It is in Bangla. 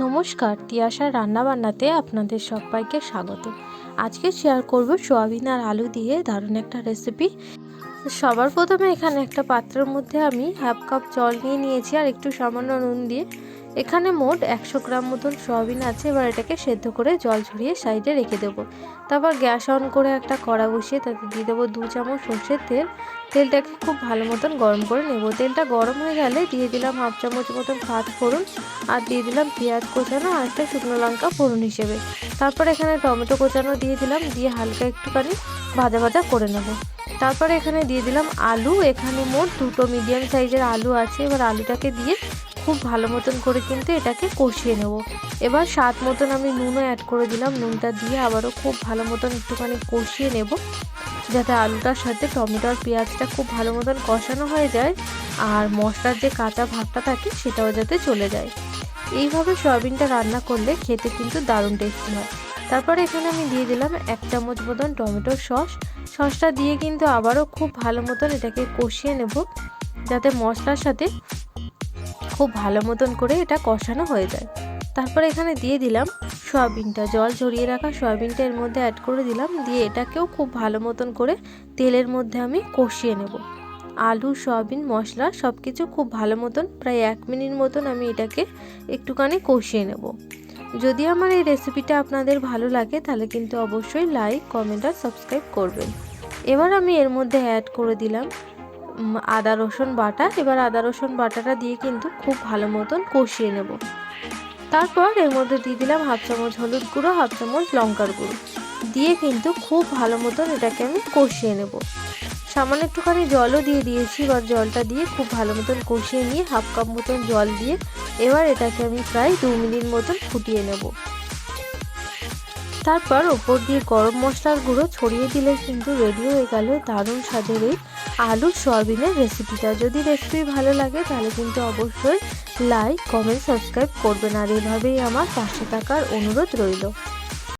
নমস্কার, তিয়াশার রান্নাবান্নাতে আপনাদের সবাইকে স্বাগত। আজকে শেয়ার করব সোয়াবিন আর আলু দিয়ে দারুণ একটা রেসিপি সবার প্রথমে এখানে একটা পাত্রের মধ্যে আমি হাফ কাপ জল নিয়ে নিয়েছি আর একটু সামান্য নুন দিয়ে। এখানে মোট একশো গ্রাম মতন সোয়াবিন আছে, এবার এটাকে সেদ্ধ করে জল ঝরিয়ে সাইডে রেখে দেবো। তারপর গ্যাস অন করে একটা কড়া বসিয়ে তাতে দিয়ে দেবো দু চামচ সর্ষের তেল। তেলটাকে খুব ভালো মতন গরম করে নেব। তেলটা গরম হয়ে গেলে দিয়ে দিলাম হাফ চামচ মতন ভাত ফোড়ন আর দিয়ে দিলাম পেঁয়াজ কোচানো আর একটা শুকনো লঙ্কা ফোড়ন হিসেবে। তারপর এখানে টমেটো কোচানো দিয়ে দিলাম, দিয়ে হালকা একটুখানি ভাজা ভাজা করে নেব। তারপরে এখানে দিয়ে দিলাম আলু, এখানে মোট দুটো মিডিয়াম সাইজের আলু আছে। এবার আলুটাকে দিয়ে খুব ভালো মতন করে কিন্তু এটাকে কষিয়ে নেব। এবার স্বাদ মতন আমি নুনও অ্যাড করে দিলাম। নুনটা দিয়ে আবারও খুব ভালো মতন একটুখানি কষিয়ে নেব, যাতে আলুটার সাথে টমেটো আর পেঁয়াজটা খুব ভালো মতন কষানো হয়ে যায়, আর মশলার যে কাঁচা ভাবটা থাকে সেটাও যাতে চলে যায়। এইভাবে সয়াবিনটা রান্না করলে খেতে কিন্তু দারুণ টেস্টি হয়। তারপর এখানে আমি দিয়ে দিলাম এক চামচ মতন টমেটোর সস। সসটা দিয়ে কিন্তু আবারও খুব ভালো মতন এটাকে কষিয়ে নেব, যাতে মশলার সাথে খুব ভালো মতন করে এটা কষানো হয়ে যায়। তারপর এখানে দিয়ে দিলাম সয়াবিনটা। জল ঝরিয়ে রাখা সয়াবিনটা এর মধ্যে অ্যাড করে দিলাম। দিয়ে এটাকেও খুব ভালো মতন করে তেলের মধ্যে আমি কষিয়ে নেব। আলু, সয়াবিন, মশলা সব কিছু খুব ভালো মতন, প্রায় এক মিনিট মতন আমি এটাকে একটুখানি কষিয়ে নেব। যদি আমার এই রেসিপিটা আপনাদের ভালো লাগে, তাহলে কিন্তু অবশ্যই লাইক কমেন্ট আর সাবস্ক্রাইব করবেন। এবার আমি এর মধ্যে অ্যাড করে দিলাম আদা, রসুন বাটা। এবার আদা, রসুন বাটাটা দিয়ে কিন্তু খুব ভালো মতন কষিয়ে নেব। তারপর এর মধ্যে দিয়ে দিলাম হাফ চামচ হলুদ গুঁড়ো, হাফ চামচ লঙ্কার গুঁড়ো। দিয়ে কিন্তু খুব ভালো মতন এটাকে আমি কষিয়ে নেব। সামান্য একটুখানি জলও দিয়ে দিয়েছি, এবার জলটা দিয়ে খুব ভালো মতন কষিয়ে নিয়ে হাফ কাপ মতন জল দিয়ে এবার এটাকে আমি প্রায় দু মিনিট মতন ফুটিয়ে নেব। তারপর ওপর দিয়ে গরম মশলার গুঁড়ো ছড়িয়ে দিলে কিন্তু রেডি হয়ে গেল দারুণ স্বাদের এই আলুর সয়াবিনের রেসিপিটা যদি রেসিপি ভালো লাগে তাহলে কিন্তু অবশ্যই লাইক কমেন্ট সাবস্ক্রাইব করবেন। আর এভাবেই আমার পাশে থাকার অনুরোধ রইল।